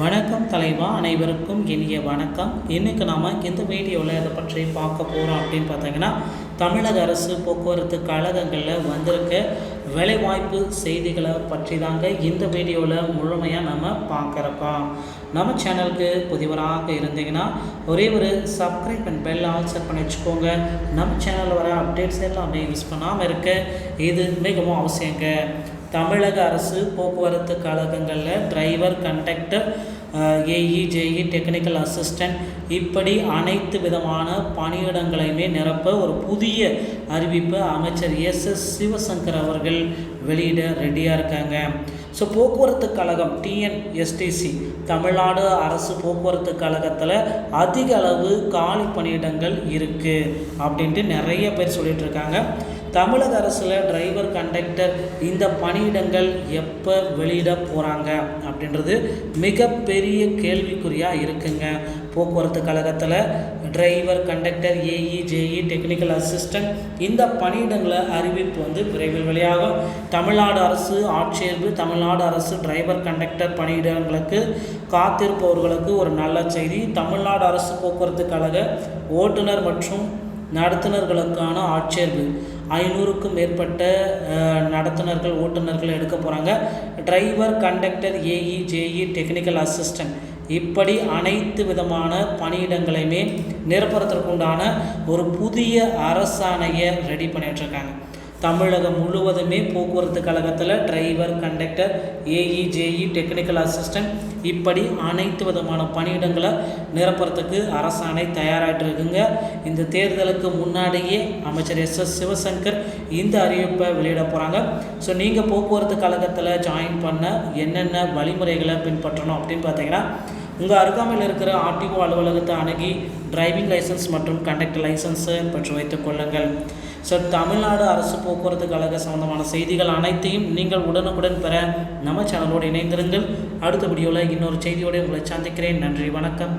வணக்கம் தலைவா அனைவருக்கும் இனிய வணக்கம். இன்றைக்கி நாம் இந்த வீடியோவில் இதை பற்றி பார்க்க போகிறோம் அப்படின்னு பார்த்தீங்கன்னா தமிழக அரசு போக்குவரத்து கழகங்களில் வந்திருக்க வேலைவாய்ப்பு செய்திகளை பற்றி தாங்க இந்த வீடியோவில் முழுமையாக நம்ம பார்க்குறப்பா நம்ம சேனலுக்கு புதிவராக இருந்தீங்கன்னா ஒரே ஒரு subscribe and bell all set பண்ணி வச்சுக்கோங்க. நம்ம சேனலில் வர அப்டேட்ஸ் எல்லாமே மிஸ் பண்ணாமல் இருக்க இது மிகவும் அவசியங்க. தமிழக அரசு போக்குவரத்து கழகங்களில் driver conductor AE JE technical assistant இப்படி அனைத்து விதமான பணியிடங்களையுமே நிரப்ப ஒரு புதிய அறிவிப்பை அமைச்சர் எஸ் எஸ் சிவசங்கர் அவர்கள் வெளியிட ரெடியாக இருக்காங்க. ஸோ போக்குவரத்து கழகம் டிஎன்எஸ்டிசி தமிழ்நாடு அரசு போக்குவரத்து கழகத்தில் அதிக அளவு காலி பணியிடங்கள் இருக்குது அப்படின்ட்டு நிறைய பேர் சொல்லிகிட்ருக்காங்க இருக்காங்க. தமிழக அரசில் டிரைவர் கண்டக்டர் இந்த பணியிடங்கள் எப்போ வெளியிட போகிறாங்க அப்படின்றது மிகப்பெரிய கேள்விக்குறியாக இருக்குங்க. போக்குவரத்து கழகத்தில் driver conductor AE JE technical assistant இந்த பணியிடங்களை அறிவிப்பு வந்து விரைவில் வெளியாகும். தமிழ்நாடு அரசு ஆட்சேர்ப்பு தமிழ்நாடு அரசு டிரைவர் கண்டக்டர் பணியிடங்களுக்கு காத்திருப்பவர்களுக்கு ஒரு நல்ல செய்தி. தமிழ்நாடு அரசு போக்குவரத்து கழக ஓட்டுநர் மற்றும் நடத்துனர்களுக்கான ஆட்சேர்வு ஐநூறுக்கும் மேற்பட்ட நடத்துனர்கள் ஓட்டுநர்கள் எடுக்க போகிறாங்க driver conductor AE JE technical assistant இப்படி அனைத்து விதமான பணியிடங்களையுமே நிரப்புறதற்குண்டான ஒரு புதிய அரசாணையை ரெடி பண்ணிகிட்ருக்காங்க தமிழகம் முழுவதுமே போக்குவரத்து கழகத்தில் driver conductor AE JE technical assistant இப்படி அனைத்து விதமான பணியிடங்களை நிரப்புறத்துக்கு அரசாணை தயாராகிட்டு இருக்குங்க இந்த தேர்தலுக்கு முன்னாடியே அமைச்சர் எஸ் எஸ் சிவசங்கர் இந்த அறிவிப்பை வெளியிட போகிறாங்க ஸோ நீங்கள் போக்குவரத்து கழகத்தில் ஜாயின் பண்ண என்னென்ன வழிமுறைகளை பின்பற்றணும் அப்படின்னு பார்த்தீங்கன்னா உங்கள் அருகாமையில் இருக்கிற ஆர்டிஓ அலுவலகத்தை அணுகி டிரைவிங் லைசன்ஸ் மற்றும் கண்டக்டர் லைசன்ஸை பெற்று வைத்துக் கொள்ளுங்கள். ஸோ தமிழ்நாடு அரசு போக்குவரத்து கழக சம்பந்தமான செய்திகள் அனைத்தையும் நீங்கள் உடனுக்குடன் பெற நம்ம சேனலோடு இணைந்திருங்கள். அடுத்த வீடியோவில் இன்னொரு செய்தியோடு உங்களை சந்திக்கிறேன். நன்றி வணக்கம்.